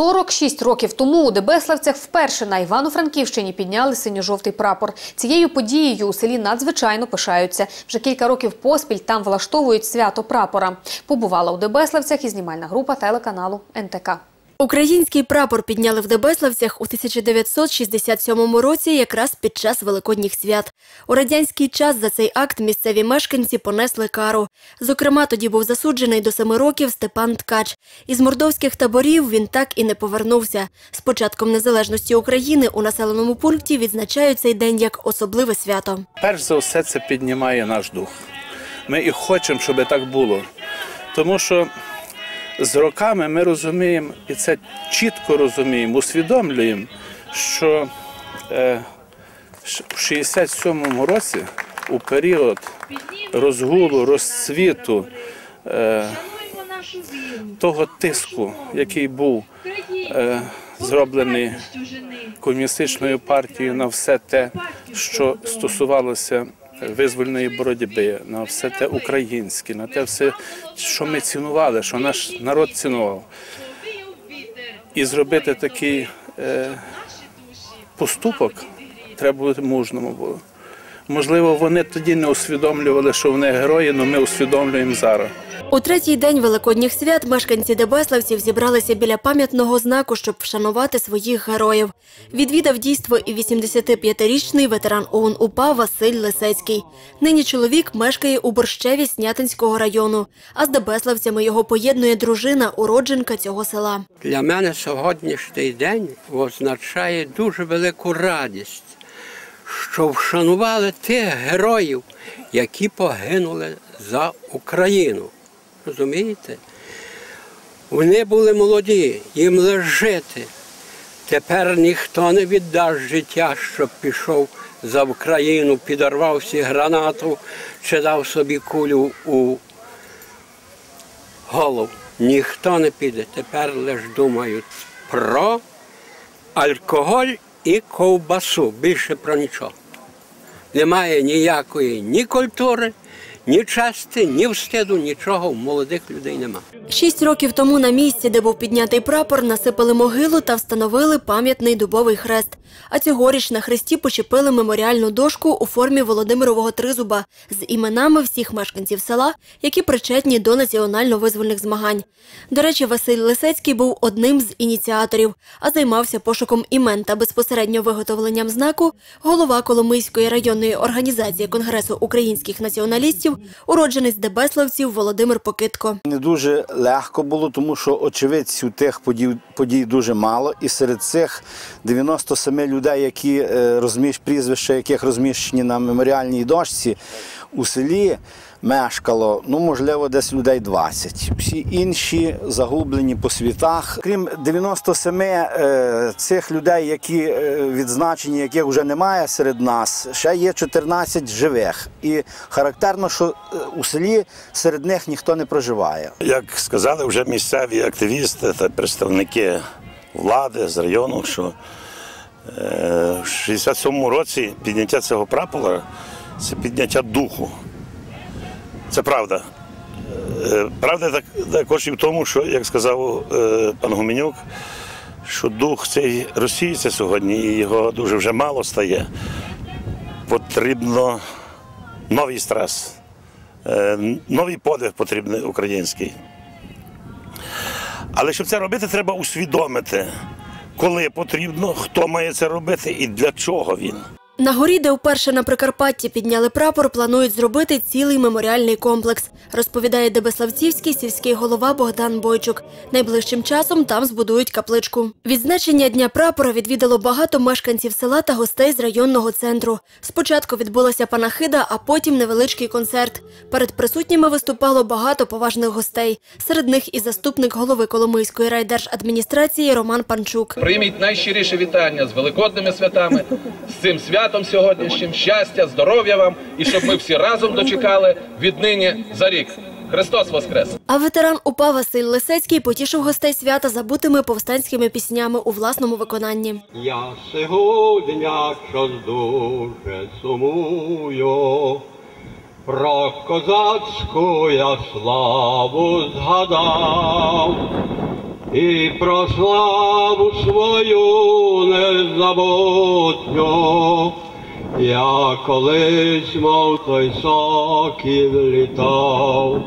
46 років тому у Дебеславцях вперше на Івано-Франківщині підняли синьо-жовтий прапор. Цією подією у селі надзвичайно пишаються. Вже кілька років поспіль там влаштовують свято прапора. Побувала у Дебеславцях і знімальна група телеканалу НТК. Український прапор підняли в Дебеславцях у 1967 році якраз під час Великодніх свят. У радянський час за цей акт місцеві мешканці понесли кару. Зокрема, тоді був засуджений до семи років Степан Ткач. Із мордовських таборів він так і не повернувся. З початком незалежності України у населеному пункті відзначають цей день як особливе свято. Перш за все, це піднімає наш дух. Ми і хочемо, щоб так було. Тому що з роками ми розуміємо, і це чітко розуміємо, усвідомлюємо, що е, в 67-му році, у період розгулу, розцвіту, е, того тиску, який був е, зроблений комуністичною партією на все те, що стосувалося визвольної боротьби, на все те українське, на те все, що ми цінували, що наш народ цінував. І зробити такий е, поступок треба бути мужному було. Можливо, вони тоді не усвідомлювали, що вони герої, але ми усвідомлюємо зараз. У третій день Великодніх свят мешканці Дебеславців зібралися біля пам'ятного знаку, щоб вшанувати своїх героїв. Відвідав дійство і 85-річний ветеран ОУН УПА Василь Лисецький. Нині чоловік мешкає у Борщеві Снятинського району, а з Дебеславцями його поєднує дружина, уродженка цього села. Для мене сьогоднішній день означає дуже велику радість, що вшанували тих героїв, які загинули за Україну. Розумієте? Вони були молоді, їм лише жити. Тепер ніхто не віддасть життя, щоб пішов за Україну, підорвав всі гранату чи дав собі кулю у голову. Ніхто не піде. Тепер лише думають про алкоголь і ковбасу. Більше про нічого. Немає ніякої ні культури, ні чести, ні встиду, нічого в молодих людей нема. Шість років тому на місці, де був піднятий прапор, насипали могилу та встановили пам'ятний дубовий хрест. А цьогоріч на хресті почепили меморіальну дошку у формі Володимирового тризуба з іменами всіх мешканців села, які причетні до національно-визвольних змагань. До речі, Василь Лисецький був одним з ініціаторів, а займався пошуком імен та безпосередньо виготовленням знаку голова Коломийської районної організації Конгресу українських націоналістів, уродженець Дебеславців Володимир Покитко. Не дуже легко було, тому що очевидців тих подій, подій дуже мало. І серед цих 97 людей, які е, розміщ, прізвища яких розміщені на меморіальній дошці, у селі мешкало, ну, можливо, десь людей 20. Всі інші загублені по світах. Крім 97 е, цих людей, які е, відзначені, яких вже немає серед нас, ще є 14 живих. І характерно, що е, у селі серед них ніхто не проживає. Як сказали вже місцеві активісти та представники влади з району, що е, в 67-му році підняття цього прапора це підняття духу. Це правда. Е, Правда також і в тому, що, як сказав е, пан Гуменюк, що дух цей російця сьогодні, і його дуже вже мало стає. Потрібно новий стрес, е, новий подвиг потрібний український. Але щоб це робити, треба усвідомити, коли потрібно, хто має це робити і для чого він. На горі, де вперше на Прикарпатті підняли прапор, планують зробити цілий меморіальний комплекс, розповідає Дебеславцівський сільський голова Богдан Бойчук. Найближчим часом там збудують капличку. Відзначення Дня прапора відвідало багато мешканців села та гостей з районного центру. Спочатку відбулася панахида, а потім невеличкий концерт. Перед присутніми виступало багато поважних гостей. Серед них і заступник голови Коломийської райдержадміністрації Роман Панчук. Прийміть найщиріше вітання з великодними святами, з цим святом сьогоднішнім, щастя, здоров'я вам і щоб ми всі разом дочекали віднині за рік. Христос Воскрес! А ветеран УПА Василь Лисецький потішив гостей свята забутими повстанськими піснями у власному виконанні. Я сьогодні щось дуже сумую, про козацьку я славу згадав, і про славу свою незабутню. Я колись, мов той сокіл літав,